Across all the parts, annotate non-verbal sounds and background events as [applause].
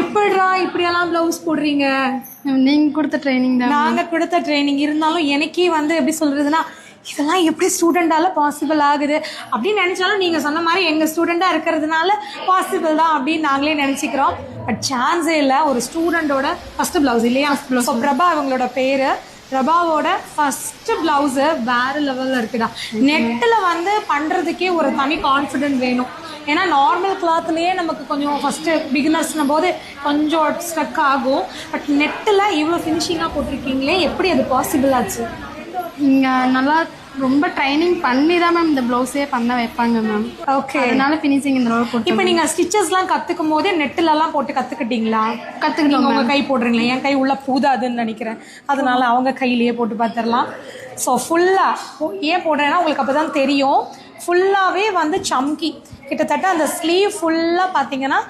எப்படிடா இப்படியெல்லாம் ப்ளவுஸ் போடுறீங்க? மேம் நீங்கள் கொடுத்த ட்ரைனிங் தான். நாங்க கொடுத்த ட்ரைனிங் இருந்தாலும் எனக்கே வந்து எப்படி சொல்றதுன்னா இதெல்லாம் எப்படி ஸ்டூடெண்டால பாசிபிள் ஆகுது? அப்படின்னு நினைச்சாலும் நீங்க சொன்ன மாதிரி எங்க ஸ்டூடெண்டா இருக்கிறதுனால பாசிபிள் தான் அப்படின்னு நாங்களே நினைச்சுக்கிறோம். பட் சான்ஸே இல்லை ஒரு ஸ்டூடெண்டோட ஃபர்ஸ்ட் பிளவுஸ் இல்லையா? ஸோ பிரபா இவங்களோட பேரு. பிரபாவோட ஃபர்ஸ்ட் பிளவுஸு வேற லெவலில் இருக்குடா. நெட்டில் வந்து பண்ணுறதுக்கே ஒரு தனி கான்ஃபிடென்ட் வேணும். ஏன்னா நார்மல் கிளாத்லேயே நமக்கு கொஞ்சம் ஃபஸ்ட்டு பிகினர்ஸ்னும் போது கொஞ்சம் ஸ்ட்ரக் ஆகும். பட் நெட்டில் இவ்வளோ ஃபினிஷிங்காக போட்டிருக்கீங்களே எப்படி அது பாசிபிள் ஆச்சு? இங்கே நல்லா ரொம்ப ட்ரைனிங் பண்ணி தான் மேம் இந்த ப்ளவுஸே பண்ண வைப்பாங்க மேம் ஓகே அதனால ஃபினிஷிங் இந்த அளவுக்கு இப்போ நீங்கள் ஸ்டிச்சஸ்லாம் கற்றுக்கும் போதே நெட்டிலலாம் போட்டு கற்றுக்கிட்டீங்களா கற்றுக்கிட்டோம் நீங்க உங்க கை போடுறீங்களா என் கை உள்ள பூதாதுன்னு நினைக்கிறேன். அதனால அவங்க கையிலேயே போட்டு பார்த்துடலாம். ஸோ ஃபுல்லாக ஏன் போடுறேன்னா உங்களுக்கு அப்போ தான் தெரியும். ஃபுல்லாகவே வந்து சம்கி கிட்டத்தட்ட அந்த ஸ்லீவ் ஃபுல்லாக பார்த்தீங்கன்னா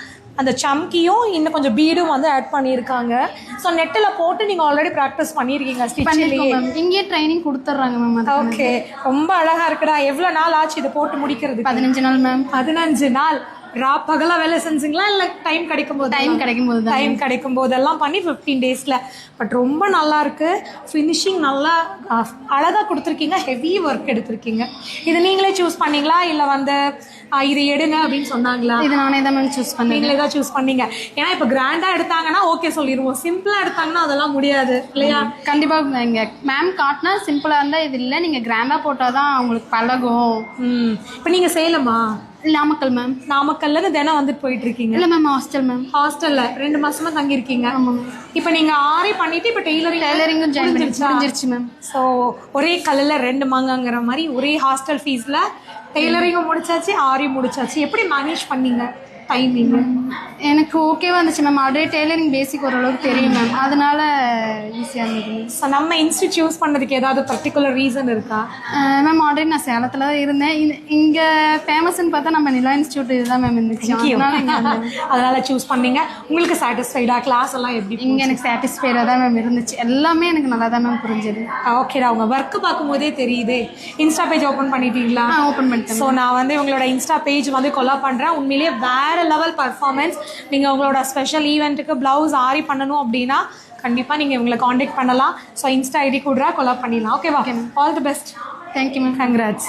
அந்த சம்கியும் இன்னும் கொஞ்சம் பீடும் வந்து ஆட் பண்ணியிருக்காங்க. ஸோ நெட்டில் போட்டு நீங்கள் ஆல்ரெடி ப்ராக்டிஸ் பண்ணியிருக்கீங்க ஸ்டிச்சிலேயே இங்கேயே ட்ரைனிங் கொடுத்துட்றாங்க மேம் ஓகே ரொம்ப அழகா இருக்குடா. எவ்வளோ நாள் ஆச்சு இதை போட்டு முடிக்கிறது பதினஞ்சு நாள் மேம் பதினஞ்சு நாள். ரா பகலா வேலை செஞ்சீங்களா? இல்லை டைம் கிடைக்கும் போது டைம் கிடைக்கும் போது டைம் கிடைக்கும் போதெல்லாம் பண்ணி ஃபிஃப்டீன் டேஸில் பட் ரொம்ப நல்லா இருக்கு. ஃபினிஷிங் நல்லா அஹ், அழகா கொடுத்துருக்கீங்க. ஹெவி ஒர்க் எடுத்திருக்கீங்க. இது நீங்களே சூஸ் பண்ணீங்களா? இல்லை வந்து இது எடுங்க அப்படின்னு சொன்னாங்களா? இது நானே தான் மேம் சூஸ் பண்ணேன் நீங்களே தான் சூஸ் பண்ணீங்க. ஏன்னா இப்போ கிராண்டாக எடுத்தாங்கன்னா ஓகே சொல்லிடுவோம் சிம்பிளாக எடுத்தாங்கன்னா அதெல்லாம் முடியாது. இல்லையா? கண்டிப்பாக இங்கே மேம் காட்டினா சிம்பிளாக இருந்தால் இது இல்லை. நீங்கள் கிராண்டாக போட்டால் தான் அவங்களுக்கு பழகும். ம். இப்போ நீங்கள் சேலமா நாமக்கல் மேம் நாமக்கல்ல இருந்து தினம் வந்துட்டு போயிட்டு இருக்கீங்க. இல்லை மேம் ஹாஸ்டல் மேம் ஹாஸ்டல்ல ரெண்டு மாசமா தங்கி இருக்கீங்க ஆமாம் மேம் இப்போ நீங்க ஆரி பண்ணிட்டு இப்போ டெய்லரிங் டெய்லரிங்கும் ஜாயின்? முடிஞ்சிருச்சு? மேம் ஸோ ஒரே கல்லில் ரெண்டு மாங்கங்கிற மாதிரி ஒரே ஹாஸ்டல் ஃபீஸில் டெய்லரிங்கும் முடிச்சாச்சு ஆரி முடிச்சாச்சு. எப்படி மேனேஜ் பண்ணீங்க? டைமிங் எனக்கு ஓகேவா இருந்துச்சு மேம் ஆல்ரெடி டெய்லரிங் பேசிக் ஓரளவுக்கு தெரியும் மேம் அதனால ஈஸியாக இருந்தது ஸோ நம்ம இன்ஸ்டியூட் சூஸ் பண்ணதுக்கு ஏதாவது பர்டிகுலர் ரீசன் இருக்கா? மேம் ஆல்ரெடி நான் சேலத்தில் தான் இருந்தேன். இங்க ஃபேமஸ்ன்னு பார்த்தா நம்ம நிலா இன்ஸ்டியூட் இதுதான் மேம் இருந்துச்சு. அதனால சூஸ் [laughs] பண்ணீங்க. உங்களுக்கு சாட்டிஸ்ஃபைடா கிளாஸ் எல்லாம் எப்படி இங்க எனக்கு சாட்டிஸ்ஃபைடாக தான் மேம் இருந்துச்சு. எல்லாமே எனக்கு நல்லா தான் மேம் புரிஞ்சது. ஓகேடா உங்க ஒர்க் பார்க்கும்போதே தெரியுதே. இன்ஸ்டா பேஜ் ஓப்பன் பண்ணிட்டீங்களா? ஓப்பன் பண்ணிட்டேன் ஸோ நான் வந்து உங்களோட இன்ஸ்டா பேஜ் வந்து கொலா பண்ணுறேன் உண்மையிலேயே வேற லெவல் பர்ஃபார்மன்ஸ் நீங்கள் உங்களோட ஸ்பெஷல் ஈவெண்ட்டுக்கு ப்ளவுஸ் ஆரி பண்ணணும் அப்படின்னா கண்டிப்பாக நீங்கள் இவங்களை காண்டாக்ட் பண்ணலாம். ஸோ இன்ஸ்டா ஐடி கூட கொலா பண்ணிடலாம். ஓகேவா all the best thank you ma'am congrats